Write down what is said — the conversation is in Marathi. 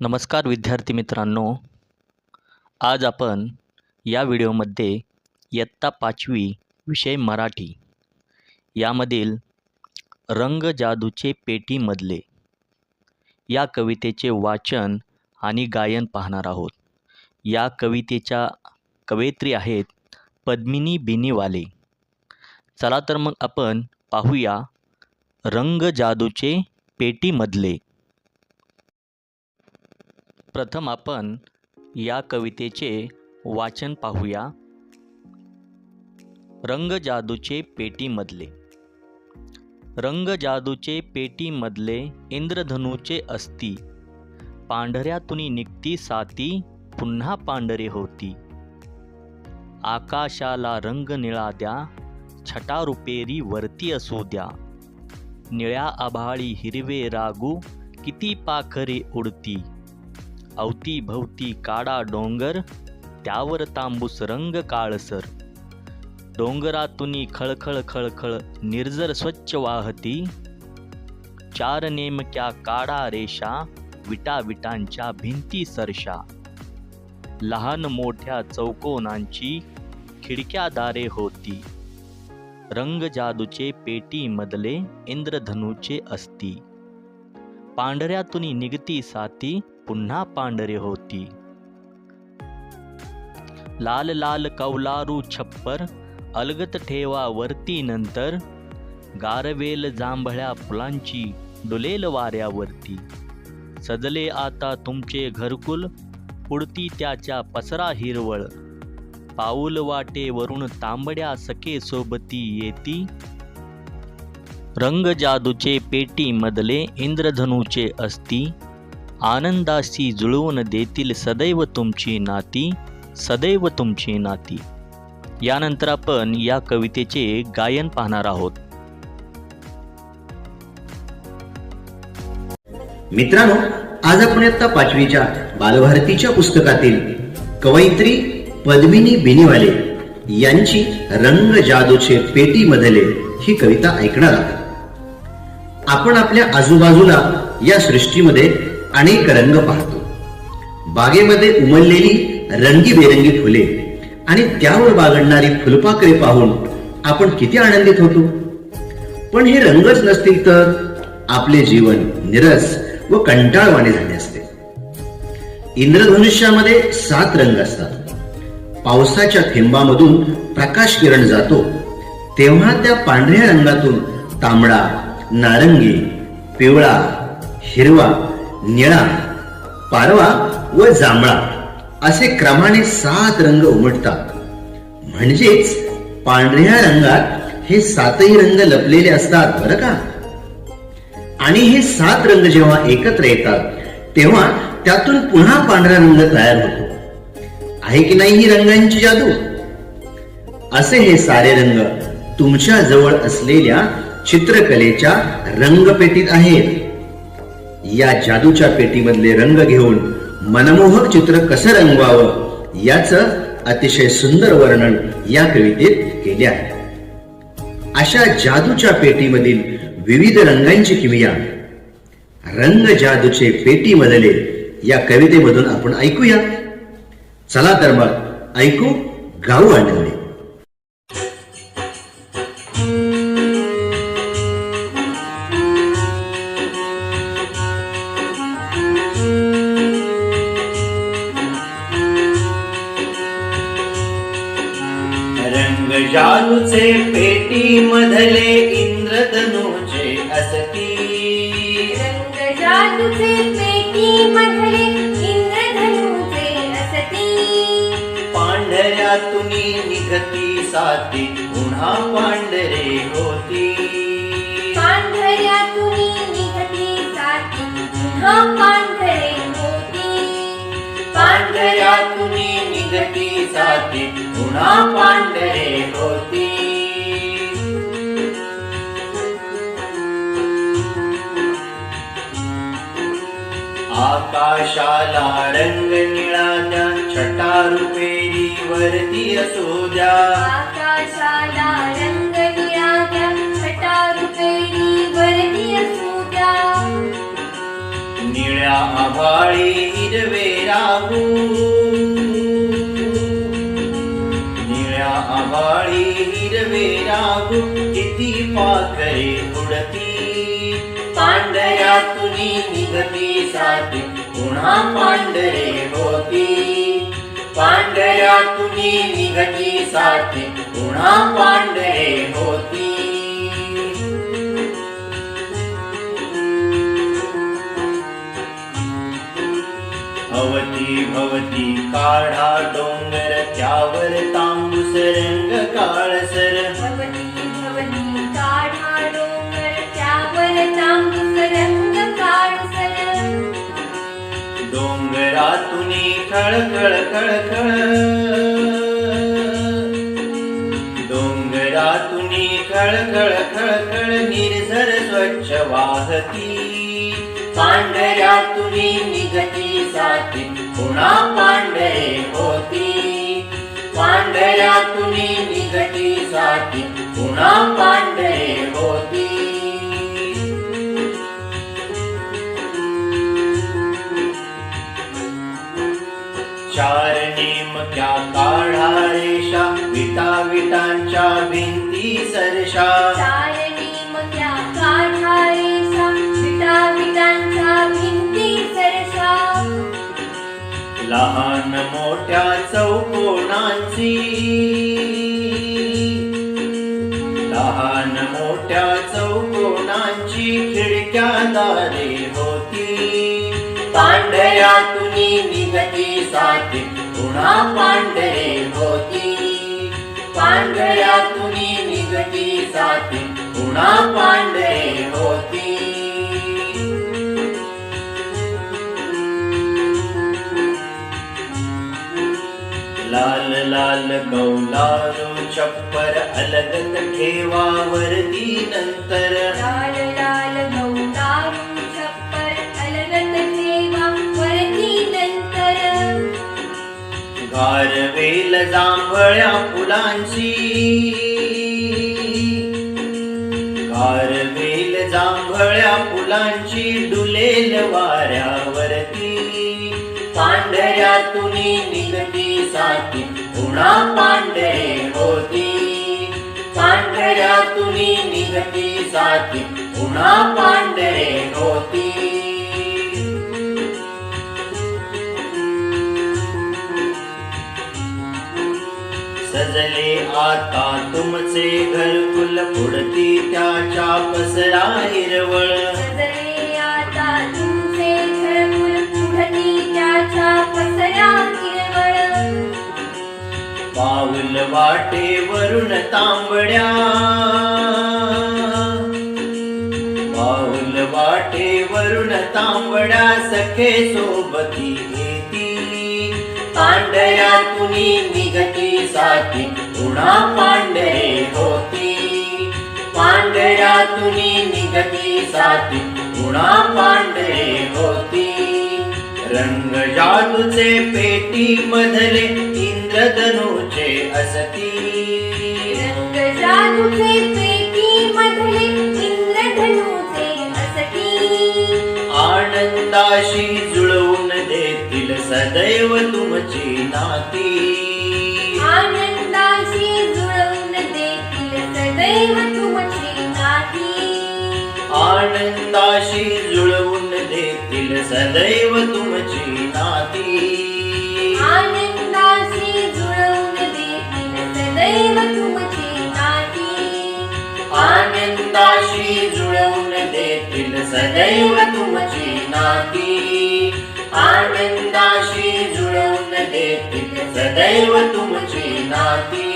नमस्कार विद्यार्थी मित्रांनो. आज आपण या व्हिडिओमध्ये इयत्ता पाचवी विषय मराठी. यामधील रंग जादूचे पेटीमधले या कवितेचे वाचन आणि गायन पाहणार आहोत. या कवितेच्या कवयित्री आहेत पद्मिनी बिनीवाले. चला तर मग आपण पाहूया रंग जादूचे पेटीमधले प्रथम आपण या कवितेचे वाचन पाहूया. रंग जादूचे पेटीमधले. रंग जादूचे पेटीमधले इंद्रधनूचे असती. पांढऱ्यातून निघती साती पुन्हा पांढरे होती. आकाशाला रंग निळा द्या छटा रुपेरी वरती असू द्या. निळ्या आभाळी हिरवे रागू किती पाखरे उडती. अवतीभवती काडा डोंगर त्यावर तांबूस रंग काळसर. डोंगरातुनी खळखळ खळखळ निर्जर स्वच्छ वाहती. चार नेमक्या काडा रेषा विटा विटांच्या भिंती सरशा. लहान मोठ्या चौकोनांची खिडक्या दारे होती. रंग जादूचे पेटी मदले इंद्रधनुचे असती. पांढऱ्यातुनी निघती साती पुन्हा पांढरे होती. लाल लाल कौलारू छप्पर अलगत ठेवा वरती नंतर गारवेल जांभळ्या फुलांची डुलेल वाऱ्यावरती सजले आता तुमचे घरकुल उडती त्याच्या पसरा हिरवळ. पाऊल वाटे वरून तांबड्या सखे सोबती येती. रंग जादूचे पेटी मधले इंद्रधनूचे असती. आनंदाशी जुळवून देतील सदैव तुमची नाती सदैव तुमची नाती. यानंतर आपण या कवितेचे गायन पाहणार आहोत. मित्रांनो आज आपण इयत्ता पाचवीच्या बालभारतीच्या पुस्तकातील कवयित्री पद्मिनी बिनीवाले यांची रंग जादूचे पेटी मधले ही कविता ऐकणार आहोत. आपण आपल्या आजूबाजूला या सृष्टीमध्ये अनेक रंग पाहतो. बागेमध्ये उमललेली रंगीबेरंगी फुले आणि त्यावर बागडणारी फुलपाखरे पाहून आपण किती आनंदित होतो. पण हे रंगच नसतील तर आपले जीवन निरस व कंटाळवाणे झाले असते. इंद्रधनुष्यामध्ये सात रंग असतात. पावसाच्या थेंबामधून प्रकाश किरण जातो. तेव्हा त्या पांढऱ्या रंगातून तांबडा नारंगी पिवळा हिरवा निळा पारवा व जांभळा असे क्रमाने सात रंग उमटतात. म्हणजेच पांढऱ्या रंगात हे सातही रंग लपलेले असतात बरं का? आणि हे सात रंग जेव्हा एकत्र येतात तेव्हा त्यातून पुन्हा पांढरा रंग तयार होतो. आहे की नाही ही रंगांची जादू? असे हे सारे रंग तुमच्या जवळ असलेल्या चित्रकलेच्या रंगपेटीत आहेत. या जादूच्या पेटीमधले रंग घेऊन मनमोहक चित्र कसं रंगवावं याच अतिशय सुंदर वर्णन या कवितेत केले आहे. अशा जादूच्या पेटीमधील विविध रंगांची किमया रंग जादूचे पेटी मधले या कवितेमधून आपण ऐकूया. चला तर मग ऐकू गाऊ आठवले. जादूचे पेटी मधले इंद्रधनुचे असती. रंग जादूचे पेटी मधले इंद्रधनुचे असती. पांढऱ्यातुनी निघती साती पुन्हा पांढरे होती. पांढऱ्यातुनी निघती साती पुन्हा पांढरे होती. पांढऱ्यातुनी निघती साती पुन्हा पांढरे होती आकाशाला रंग निळा द्या छटा रुपेरी वरती असू द्या आकाशाला रंग निळा द्या छटा रुपेरी वरती असू द्या निळ्या आभाळी हिरवे राहू ती पाखरे उडती. पांढऱ्यातुनी निघती साठी पुन्हा पांढरे होती. पांढऱ्यातुनी निघती साठी पुन्हा पांढरे होती. भवती भवती काढा डोंगर त्यावर तांबूस रंग काळसर. खळ खळ खळ खळ. डोंगरातून खळ खळ खळ खळ निर्झर स्वच्छ वाहती. पांढऱ्यातून निघती साथी पुन्हा पांढरे होती. पांढऱ्यातून निघती साथी पुन्हा पांढरे विटांच्या भिंती सरशा? चारणी विटा भिंती लहान मोठ्या चौकोनांची। लहान मोठ्या चौकोनांची खिडक्या दारे होती। पांढऱ्यातुनी निघती साथी पुन्हा पांढरे होती। पांढऱ्यातुनी निघती साथी पुन्हा पांढरे होती. लाल लाल कौलारू चप्पर अलगत ठेवा वर्दी नंतर. लाल लाल गारवेल जांभळ्या फुलांची. गारवेल जांभळ्या फुलांची डुलेल वाऱ्यावरती. पांढऱ्या पांढऱ्यातुनी निघती साथी पुन्हा पांढरे होती पांढऱ्या पांढऱ्यातुनी निघती साथी पुन्हा पांढरे आता तुमचे घरकुल पुढती त्याच्या पसरा हिरवळ. सजले आता तुमचे घरकुल पुढती त्याच्या पसरा हिरवळ. पाऊल वाटे वरुण तांबड्या. पाऊल वाटे वरुण तांबड्या सखे सोबती येती पांढऱ्यातुनी निघती साथी पुन्हा पांढरे होती. पांढऱ्यातुनी निघती साथी. पुन्हा पांढरे होती. रंग जादूचे पेटी मधले इंद्रधनुचे असती. रंग जादूचे पेटी मधले इंद्रधनुचे असती. आनंदाशी जुळवून देतील सदैव तुमची नाती. आनंदाशी जुळवून देतील सदैव तुमची नाती. आनंदाशी जुळवून देतील सदैव तुमची नाती. आनंदाशी जुळवून देतील सदैव तुमची नाती. आनंदाशी जुळवून देतील सदैव तुमची नाती.